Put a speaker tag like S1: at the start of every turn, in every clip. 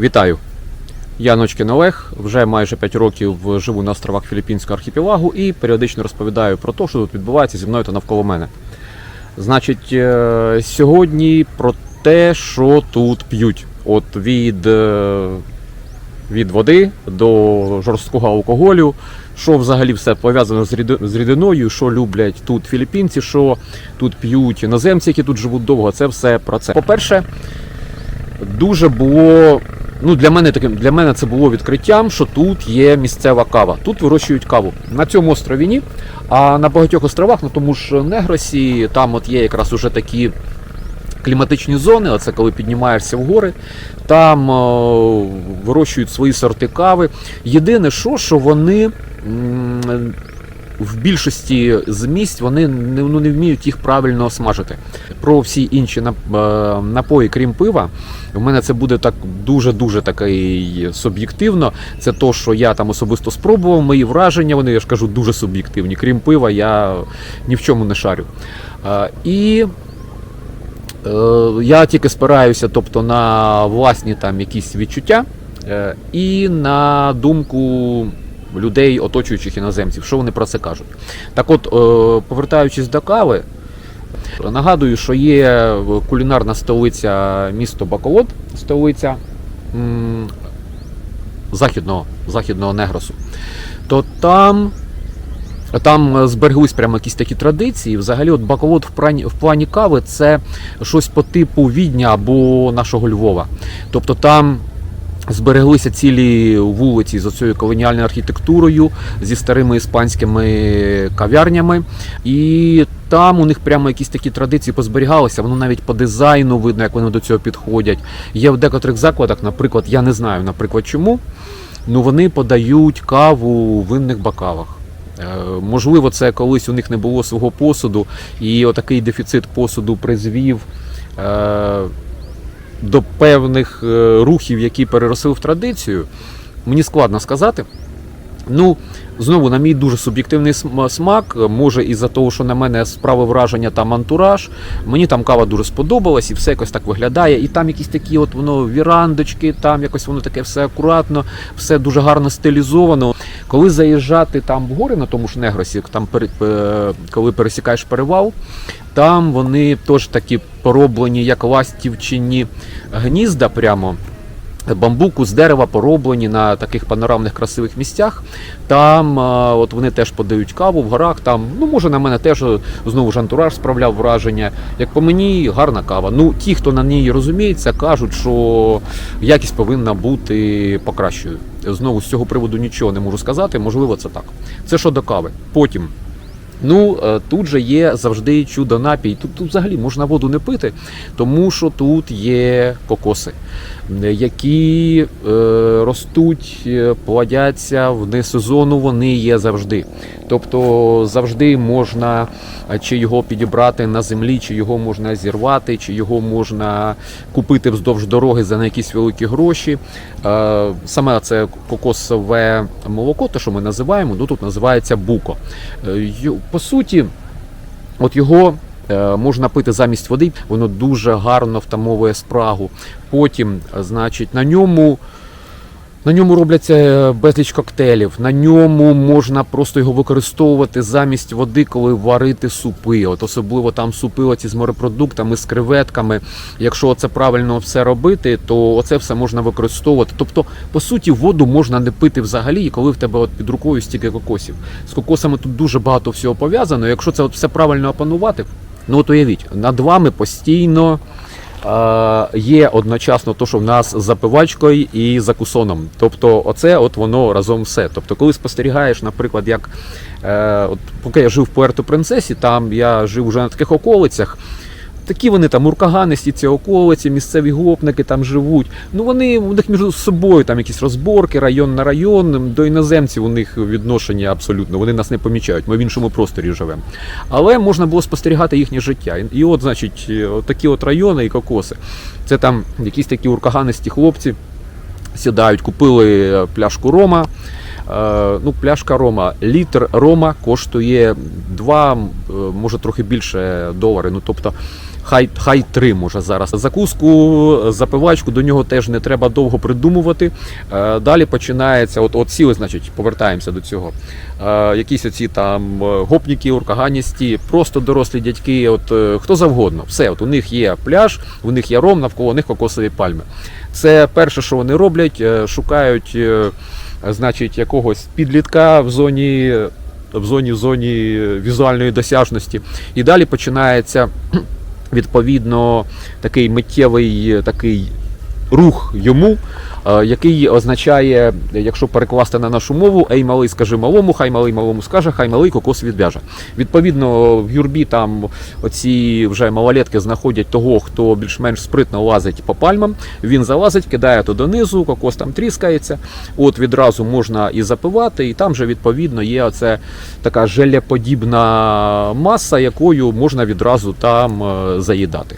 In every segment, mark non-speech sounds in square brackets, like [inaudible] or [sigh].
S1: Вітаю! Я Ночкін Олег, вже майже 5 років живу на островах Філіппінського архіпелагу і періодично розповідаю про те, що тут відбувається зі мною та навколо мене. Значить, е, сьогодні про те, що тут п'ють. От від, е, від води до жорсткого алкоголю, що взагалі все пов'язано з рідиною, що люблять тут філіппінці, що тут п'ють іноземці, які тут живуть довго. Це все про це. По-перше, дуже було. Ну, для мене таким для мене це було відкриттям, що тут є місцева кава. Тут вирощують каву. На цьому острові ні. А на багатьох островах, на тому ж Негросі, там от є якраз уже такі кліматичні зони, оце коли піднімаєшся в гори, там е, вирощують свої сорти кави. Єдине, що, що вони. В більшості з місць вони не, ну, не вміють їх правильно смажити. Про всі інші е, напої, крім пива, в мене це буде так дуже-дуже такий суб'єктивно. Це то, що я там особисто спробував. Мої враження, вони я ж кажу, дуже суб'єктивні. Крім пива, я ні в чому не шарю. Е, І е, я тільки спираюся, тобто на власні там якісь відчуття і на думку людей, оточуючих іноземців, що вони про це кажуть. Так от, е, повертаючись до кави, нагадую, що є кулінарна столиця місто Баколод, столиця західного, західного Негросу. То там там збереглись прямо якісь такі традиції. Взагалі, от Баколод в плані, в плані кави це щось по типу Відня або нашого Львова. Тобто там збереглися цілі вулиці з оцією колоніальною архітектурою, зі старими іспанськими кав'ярнями. І там у них прямо якісь такі традиції позберігалися. Воно навіть по дизайну видно, як вони до цього підходять. Є в декотрих закладах, наприклад, я не знаю, наприклад, чому. Ну вони подають каву у винних бокалах. Е, Можливо, це колись у них не було свого посуду, і отакий дефіцит посуду призвів е, до певних е, рухів, які переросли в традицію. Мені складно сказати. Ну, знову, на мій дуже суб'єктивний смак, може із-за того, що на мене справи враження там антураж. Мені там кава дуже сподобалась, і все якось так виглядає. І там якісь такі от воно вірандочки, там якось воно таке все акуратно, все дуже гарно стилізовано. Коли заїжджати там в гори на тому ж Негросі, там е, коли пересікаєш перевал, там вони теж такі пороблені, як ластівчині гнізда прямо. Бамбуку з дерева пороблені на таких панорамних красивих місцях. Там от вони теж подають каву в горах. Там, ну може на мене теж знову ж антураж справляв враження. Як по мені, гарна кава. Ну ті, хто на ній розуміється, кажуть, що якість повинна бути покращою. Знову з цього приводу нічого не можу сказати. Можливо, це так. Це щодо кави. Потім. Ну, е, тут же є завжди чудо напій. Тут, тут взагалі можна воду не пити, тому що тут є кокоси, які е, ростуть, е, плодяться в несезону, вони є завжди. Тобто завжди можна е, чи його підібрати на землі, чи його можна зірвати, чи його можна купити вздовж дороги за на якісь великі гроші. Саме це кокосове молоко, те, що ми називаємо, ну, тут називається буко. По суті, от його е, можна пити замість води, воно дуже гарно втамовує спрагу. Потім, е, значить, на ньому. На ньому робляться е, безліч коктейлів. На ньому можна просто його використовувати замість води, коли варити супи. От особливо там супи оці з морепродуктами, з креветками. Якщо це правильно все робити, то оце все можна використовувати. Тобто, по суті, воду можна не пити взагалі, коли в тебе от під рукою стільки кокосів. З кокосами тут дуже багато всього пов'язано. Якщо це от все правильно опанувати, ну от уявіть, над вами постійно. Є одночасно то, що в нас з запивачкою і закусоном. Тобто, оце от воно разом все. Тобто, коли спостерігаєш, наприклад, як е, от, поки я жив в Пуерто Принцесі, там я жив уже на таких околицях. Такі вони там уркаганисті, ці околиці, місцеві гопники там живуть. Ну вони у них між собою там якісь розборки, район на район. До іноземців у них відношення абсолютно. Вони нас не помічають. Ми в іншому просторі живемо. Але можна було спостерігати їхнє життя. І- от, значить, е, такі от райони і кокоси. Це там якісь такі уркаганисті хлопці сідають, купили е, пляшку рома. Е, Ну, пляшка рома, літр рома коштує 2, може трохи більше долари. Ну, тобто хай, хай три може зараз. Закуску, запивачку до нього теж не треба довго придумувати. Е, Далі починається, от, от сіли, значить, повертаємося до цього. Е, Якісь оці там е, гопніки, уркаганісті, просто дорослі дядьки, от хто завгодно. Все, от у них є пляж, у них є ром, навколо них кокосові пальми. Це перше, що вони роблять, шукають, значить, якогось підлітка в зоні. В зоні в зоні візуальної досяжності. І далі починається відповідно такий миттєвий такий рух йому, е, який означає, якщо перекласти на нашу мову, ей малий скажи малому, хай малий малому скаже, хай малий кокос відв'яже. Відповідно, в юрбі там оці вже малолетки знаходять того, хто більш-менш спритно лазить по пальмам. Він залазить, кидає то донизу, кокос там тріскається. От відразу можна і запивати, і там же відповідно є оце така желеподібна маса, якою можна відразу там е, заїдати.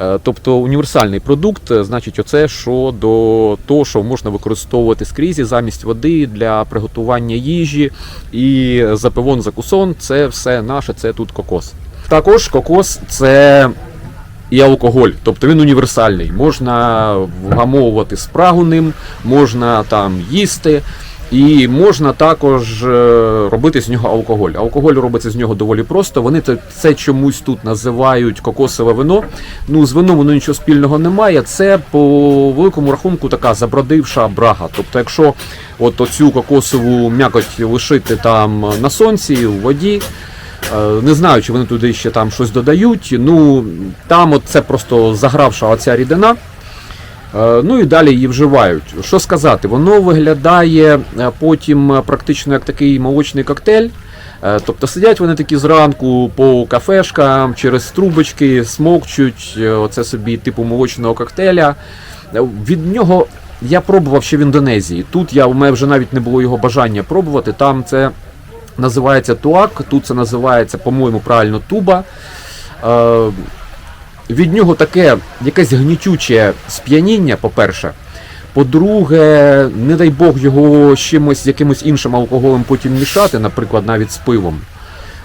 S1: Е, Тобто універсальний продукт, е, значить, оце що до того, що можна використовувати скрізь замість води для приготування їжі і запивон закусон це все наше, це тут кокос. Також кокос це і алкоголь, тобто він універсальний. Можна вгамовувати спрагу ним, можна там їсти. І можна також е, робити з нього алкоголь. Алкоголь робиться з нього доволі просто. Вони це, це чомусь тут називають кокосове вино. Ну, з вином воно нічого спільного немає. Це по великому рахунку така забродивша брага. Тобто, якщо от оцю кокосову м'якоть лишити там на сонці, у воді. е, Не знаю, чи вони туди ще там щось додають. Ну там от це просто загравша оця рідина. Е, Ну і далі її вживають. Що сказати, воно виглядає е, потім е, практично як такий молочний коктейль. Тобто сидять вони такі зранку по кафешкам, через трубочки, смокчуть, оце собі типу молочного коктейля. Від нього я пробував ще в Індонезії. Тут я, у мене вже навіть не було його бажання пробувати. Там це називається туак, тут це називається, по-моєму, правильно туба. Від нього таке якесь гнітюче сп'яніння, по-перше. По-друге, не дай Бог його чимось якимось іншим алкоголем потім мішати, наприклад, навіть з пивом.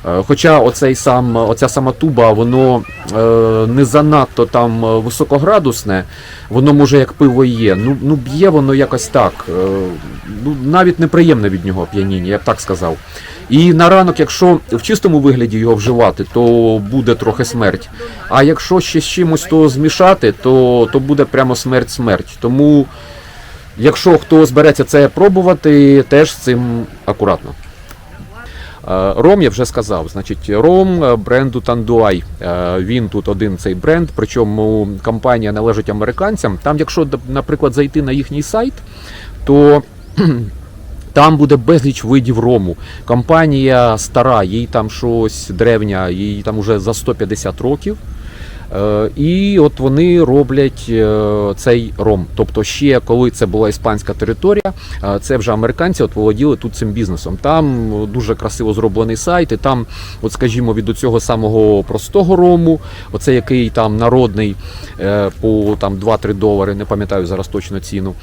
S1: Е, Хоча оцей сам, оця сама туба, воно е, не занадто там високоградусне, воно може як пиво і є. Ну, ну б'є воно якось так. Е, ну, навіть неприємне від нього п'яніння, я б так сказав. І на ранок, якщо в чистому вигляді його вживати, то буде трохи смерть. А якщо ще з чимось то змішати, то, то буде прямо смерть-смерть. Тому, якщо хто збереться це пробувати, теж з цим акуратно. Е, Ром я вже сказав. Значить, ром е, бренду Tanduay. Е, Він тут один цей бренд, причому компанія належить американцям. Там, якщо, наприклад, зайти на їхній сайт, то там буде безліч видів рому. Компанія стара, їй там щось древня, їй там уже за 150 років. Е, І от вони роблять е, цей ром. Тобто, ще коли це була іспанська територія, е, це вже американці от володіли тут цим бізнесом. Там дуже красиво зроблений сайт, і там, от скажімо, від цього самого простого рому, оце який там народний по там 2-3 долари, не пам'ятаю зараз точно ціну,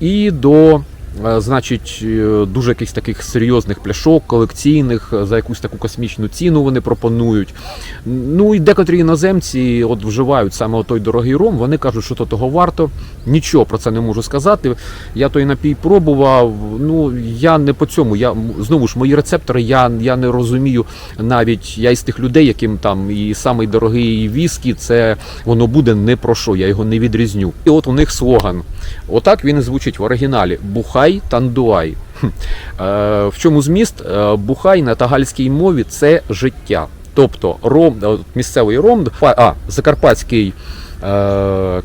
S1: і до. Е, Значить, е, дуже якихось таких серйозних пляшок, колекційних, е, за якусь таку космічну ціну вони пропонують. Ну і декотрі іноземці от вживають саме той дорогий ром, вони кажуть, що то того варто. Нічого про це не можу сказати. Я той напій пробував. Ну я не по цьому. Я знову ж мої рецептори, я, я не розумію навіть я із тих людей, яким там і самий дорогий віскі, це воно буде не про що, я його не відрізню. І от у них слоган. Отак він і звучить в оригіналі: Бухай тандуай. Е, в чому зміст? Е, Бухай на тагальській мові це життя. Тобто ром, е, місцевий ром, а, закарпатський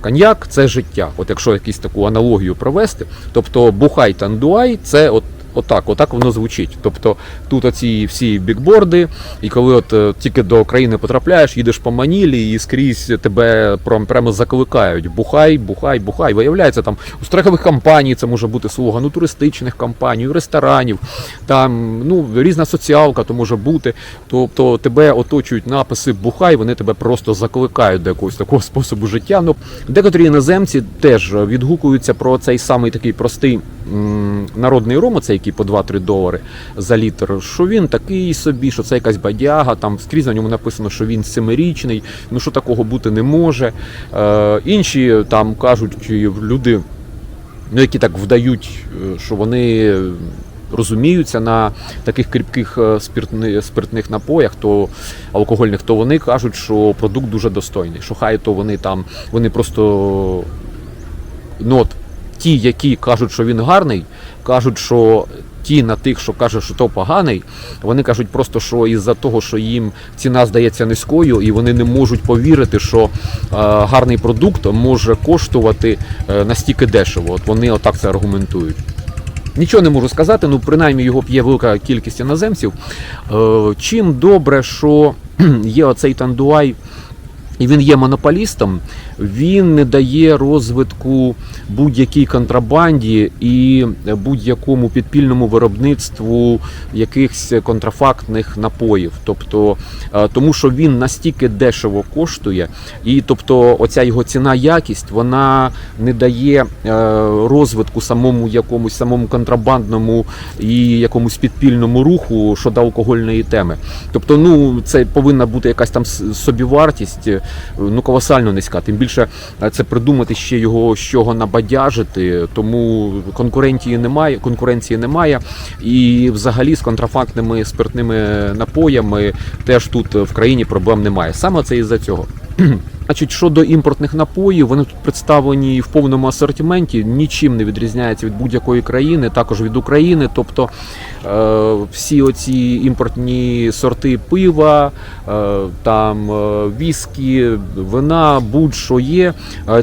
S1: коньяк це життя. От якщо якусь таку аналогію провести, тобто бухай тандуай це от. Отак, отак воно звучить. Тобто тут оці всі бікборди, і коли от е, тільки до країни потрапляєш, їдеш по Манілі і скрізь тебе прям, прямо закликають: бухай, бухай, бухай. Виявляється, там у страхових компаній це може бути слуга, ну туристичних компаній, ресторанів, там ну різна соціалка то може бути. Тобто тебе оточують написи бухай, вони тебе просто закликають до якогось такого способу життя. Ну декотрі іноземці теж відгукуються про цей самий такий простий м, народний ром, цей які по 2-3 долари за літр, що він такий собі, що це якась бадяга, там скрізь на ньому написано, що він семирічний, ну що такого бути не може. Е, інші там кажуть, люди, ну, які так вдають, е, що вони розуміються на таких кріпких е, спиртни, спиртних напоях, то алкогольних, то вони кажуть, що продукт дуже достойний. Що хай то вони там, вони просто ну от ті, які кажуть, що він гарний, кажуть, що ті на тих, що кажуть, що то поганий, вони кажуть просто, що із-за того, що їм ціна здається низькою, і вони не можуть повірити, що е, гарний продукт може коштувати е, настільки дешево. От вони отак це аргументують. Нічого не можу сказати, ну принаймні його п'є велика кількість іноземців. Е, чим добре, що [clears throat] є оцей тандуай, і він є монополістом, він не дає розвитку будь-якій контрабанді і будь-якому підпільному виробництву якихось контрафактних напоїв. Тобто, е, тому що він настільки дешево коштує, і тобто оця його ціна якість вона не дає е, розвитку самому якомусь самому контрабандному і якомусь підпільному руху щодо алкогольної теми. Тобто, ну це повинна бути якась там собівартість, ну колосально низька. Тим більше е, це придумати ще його з чого набадяжити, тому конкуренції немає, конкуренції немає. І взагалі з контрафактними спиртними напоями теж тут в країні проблем немає. Саме це із-за цього. Значить, щодо імпортних напоїв, вони тут представлені в повному асортименті, нічим не відрізняються від будь-якої країни, також від України. Тобто е, всі оці імпортні сорти пива, е, там е, віскі, вина, будь-що є.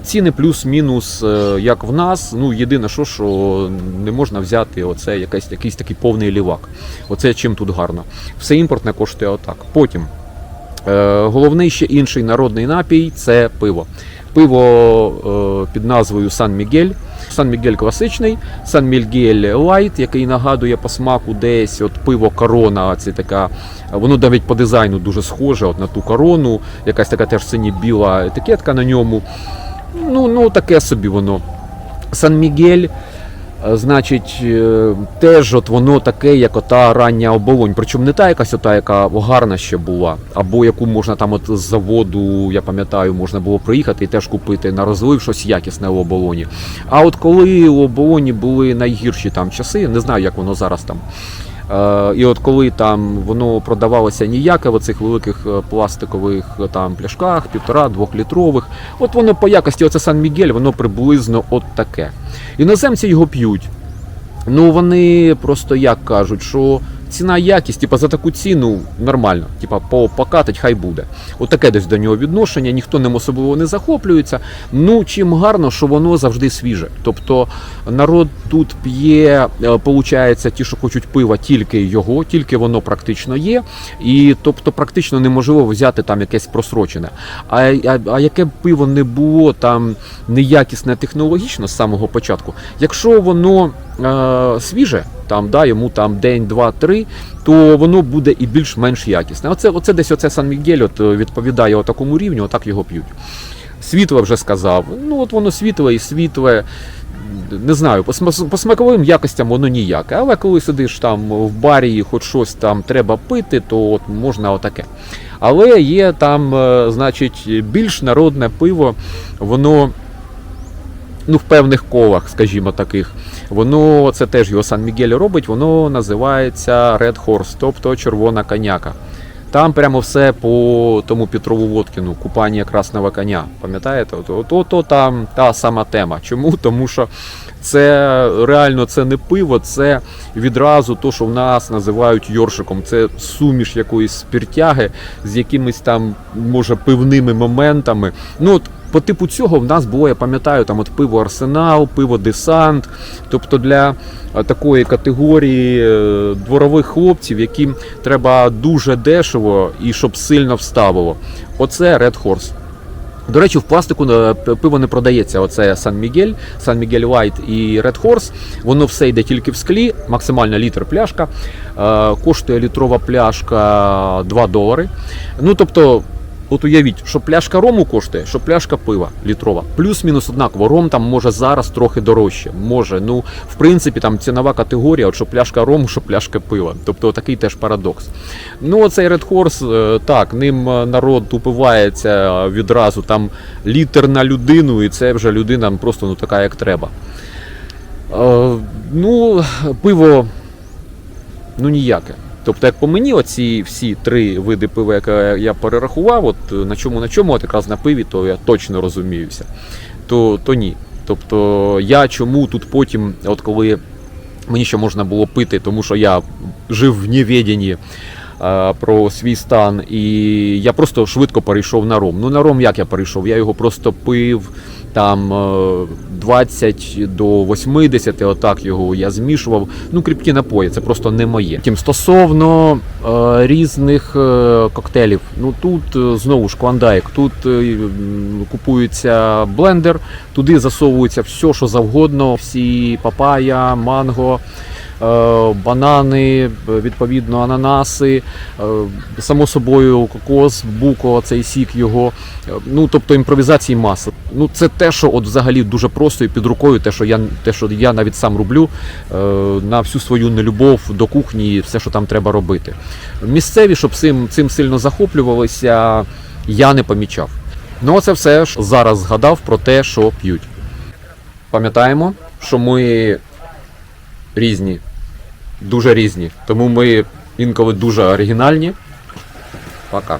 S1: Ціни плюс-мінус, як в нас. Ну, єдине, що, що не можна взяти оце якийсь, якийсь такий повний лівак. Оце чим тут гарно. Все імпортне коштує отак. Потім. Е, Головний ще інший народний напій це пиво. Пиво е, під назвою Сан Мігель. Сан Мігель класичний, Сан Мігель Лайт, який нагадує по смаку десь от пиво корона. Це така, воно навіть по дизайну дуже схоже от на ту корону, якась така теж сині біла етикетка на ньому. Ну, ну таке собі воно. Сан Мігель. Е, Значить, е, теж от воно таке, як ота рання оболонь. Причому не та якась ота, яка гарна ще була, або яку можна там от з заводу, я пам'ятаю, можна було приїхати і теж купити на розлив щось якісне в оболоні. А от коли у оболоні були найгірші там часи, не знаю, як воно зараз там. Е, І от коли там воно продавалося ніяке в оцих великих е, пластикових е, там пляшках, півтора-двохлітрових, от воно по якості, оце Сан Мігель, воно приблизно от таке. Іноземці його п'ють. Ну вони просто як кажуть, що ціна якість, типа за таку ціну нормально, типа по- покатить, хай буде. От десь до нього відношення, ніхто ним особливо не захоплюється. Ну чим гарно, що воно завжди свіже. Тобто народ тут п'є, е, получається, ті, що хочуть пива, тільки його, тільки воно практично є. І тобто практично неможливо взяти там якесь просрочене. А, а, а яке б пиво не було там неякісне технологічно з самого початку, якщо воно е, свіже, там да, йому там день, два, три, то воно буде і більш-менш якісне. Оце, оце десь оце Сан Мігель от, відповідає такому рівню, отак його п'ють. Світле вже сказав. Ну от воно світле і світле. Не знаю, по, смаковим якостям воно ніяке. Але коли сидиш там в барі і хоч щось там треба пити, то от можна отаке. Але є там, е, значить, більш народне пиво, воно ну, в певних колах, скажімо таких. Воно це теж його Сан Мігель робить, воно називається Red Horse, тобто червона коняка. Там прямо все по тому Петрову Водкіну, купання красного коня. Пам'ятаєте? От там та сама тема. Чому? Тому що це реально це не пиво, це відразу то, що в нас називають йоршиком. Це суміш якоїсь спіртяги з якимись там, може, пивними моментами. Ну, от по типу цього в нас було, я пам'ятаю, там от пиво Арсенал, пиво Десант. Тобто для е, такої категорії е, дворових хлопців, яким треба дуже дешево і щоб сильно вставило. Оце Red Horse. До речі, в пластику е, пиво не продається. Оце Сан Мігель, Сан Мігель Лайт і Red Horse. Воно все йде тільки в склі, максимально літр пляшка. Коштує літрова пляшка 2 долари. Ну тобто От уявіть, що пляшка рому коштує, що пляшка пива літрова. Плюс-мінус однаково. Ром там може зараз трохи дорожче. Може, ну в принципі, там цінова категорія, от що пляшка рому, що пляшка пива. Тобто такий теж парадокс. Ну, оцей Red Horse, е, так, ним е, народ упивається відразу там літр на людину, і це вже людина просто ну така, як треба. Е, ну, пиво ну ніяке. Тобто, як по мені, оці всі три види пива, яке я перерахував, от е, на чому на чому, от якраз на пиві, то я точно розуміюся. То, то ні. Тобто я чому тут потім, от коли мені ще можна було пити, тому що я жив в невіденні е, про свій стан, і я просто швидко перейшов на ром. Ну на ром як я перейшов? Я його просто пив там е, 20 до 80, отак його я змішував. Ну, кріпкі напої, це просто не моє. Тим стосовно е, різних е, коктейлів, ну тут е, знову ж клондайк, тут е, купується блендер, туди засовується все, що завгодно, всі папая, манго. Е, Банани, відповідно, ананаси, е, само собою кокос, буко, цей сік його. Е, Ну, тобто імпровізації маса. Ну, це те, що от взагалі дуже просто і під рукою, те, що я, те, що я навіть сам роблю на всю свою нелюбов до кухні і все, що там треба робити. Місцеві, щоб цим, цим сильно захоплювалися, я не помічав. Ну, це все ж зараз згадав про те, що п'ють. Пам'ятаємо, що ми різні, дуже різні. Тому ми інколи дуже оригінальні. Пока.